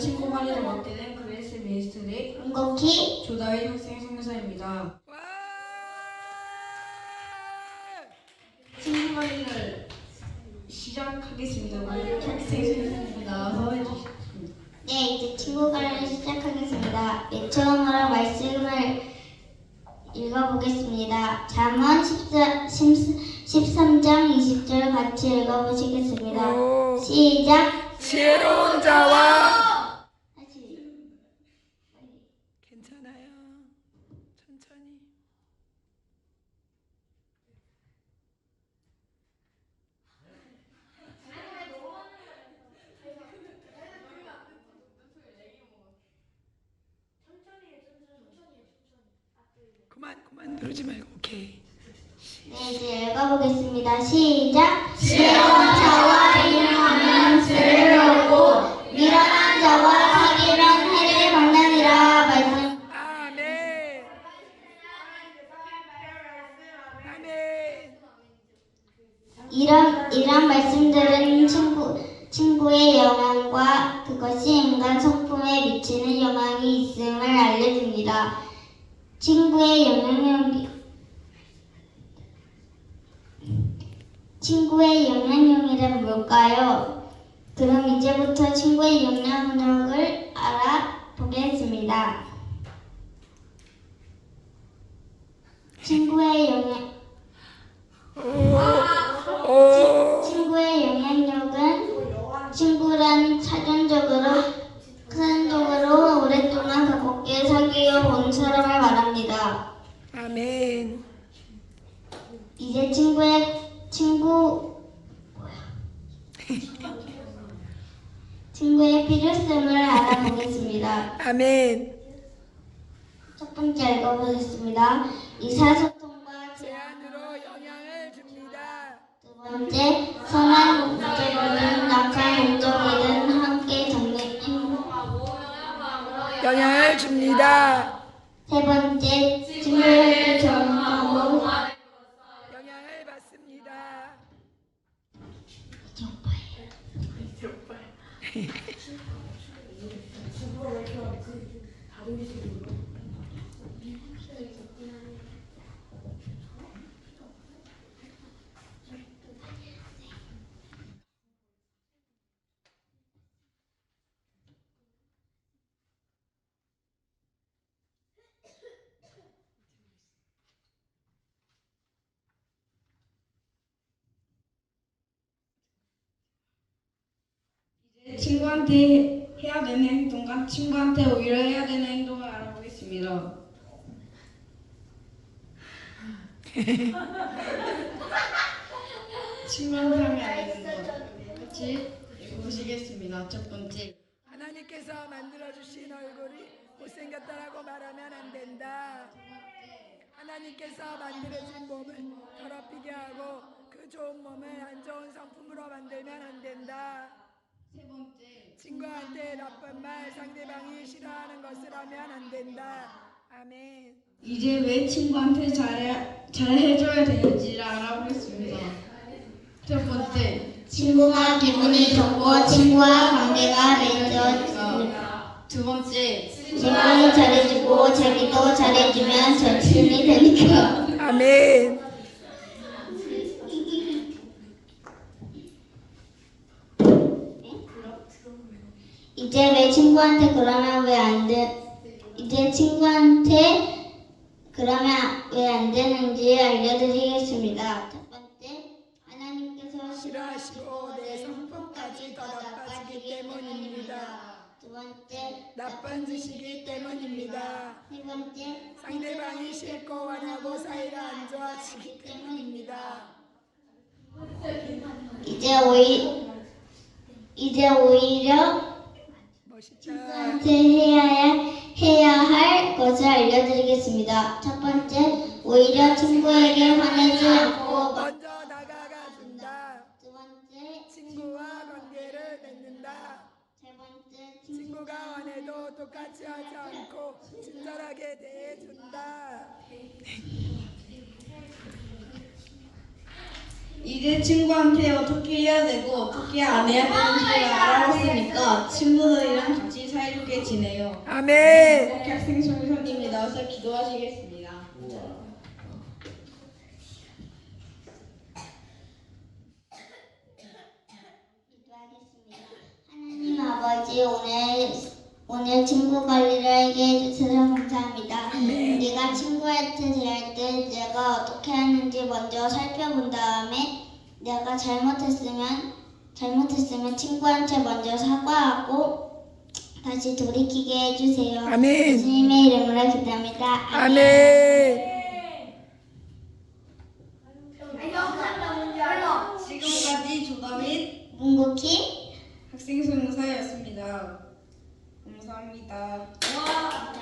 친구 관리를 맡게 된 그레이스 미니스트리 한국희 조다윗 학생 성교사입니다. 와! 친구 관리를 시작하겠습니다. 우리 학생 선생님이 나와서 해주십니다. 네 이제 친구 관리를 시작하겠습니다. 네, 처음으로 말씀을 읽어보겠습니다. 잠언 14, 13장 20절 같이 읽어보시겠습니다. 오, 시작 지혜로운 자와 다시 괜찮아요. 천천히. 그만 그만 누르지 말고 오케이. 네 이제 읽어보겠습니다. 시작 이런 이런 말씀들은 친구 친구의 영향과 그것이 인간 성품에 미치는 영향이 있음을 알려줍니다. 친구의 영향력이 친구의 영향력이란 뭘까요? 그럼 이제부터 친구의 영향력을 알아보겠습니다. 친구의 영향 오. 친구의 영향력은 친구란 사전적으로 사전적으로 오랫동안 가깝게 사귀어 온 사람을 말합니다. 아멘. 이제 친구의 친구 친구의 필요성을 알아보겠습니다. 아멘. 첫 번째 읽어보겠습니다. 의사소 번째 선한 목적이든 약한 목적이든 함께 정리 영향을 줍니다. 세 번째 친구에게 경험하고 영향을 받습니다. 친구한테 해야 되는 행동과 친구한테 오히려 해야 되는 행동을 알아보겠습니다. 친구한테 하면 안 되는 것 같이 읽어보시겠습니다. 첫 번째 하나님께서 만들어 주신 얼굴이 못생겼다라고 말하면 안 된다. 하나님께서 만들어진 몸을 더럽히게 하고 그 좋은 몸을 안 좋은 성품으로 만들면 안 된다. 세 번째 친구한테 나쁜 말 상대방이 싫어하는 것을 하면 안 된다. 아멘. 이제 왜 친구한테 잘해, 잘해줘야 되는지를 알아보겠습니다. 첫 번째 친구가 기분이 좋고 친구와 관계가 맺어집니다. 두 번째 친구는 잘해주고 자기도 잘해주면 전심이 되니까. 아멘. 이제 왜 친구한테 그러면 왜 안 돼? 이제 친구한테 그러면 왜 안 되는지 알려드리겠습니다. 첫 번째, 하나님께서 싫어하시고 내 성품까지 더 나빠지기 때문입니다. 두 번째, 나쁜 짓이기 때문입니다. 세 번째, 상대방이 싫고 원하고 사이가 안 좋아지기 때문입니다. 이제 오히 이제 오히려 해야 해야 할 것을 알려드리겠습니다. 첫 번째, 오히려 친구에게 화내지 않고 먼저 다가가 준다. 두 번째, 친구와 관계를 맺는다. 세 번째, 친구가 원해도 똑같이 하지 않고 친절하게 대해준다. 이제 친구한테 어떻게 해야 되고 어떻게 안 해야 되는지를 알아봤으니까 친구들이랑 같이 살 사이좋게 지내요. 아멘. 이렇게 학생 선생님이 나와서 기도하시겠습니다. 기도하겠습니다. 하나님 아버지 오늘 오늘 친구 관리를 하게 해주셔서 감사합니다. 우리가 친구한테 대할 때 내가 어떻게 하는지 먼저 살펴본 다음에 내가 잘못했으면 잘못했으면 친구한테 먼저 사과하고 다시 돌이키게 해주세요. 아멘. 예수님의 이름으로 기도합니다. 아멘. 지금까지 조다민 문국희 학생 수무사였습니다. 감사합니다. 감사합니다.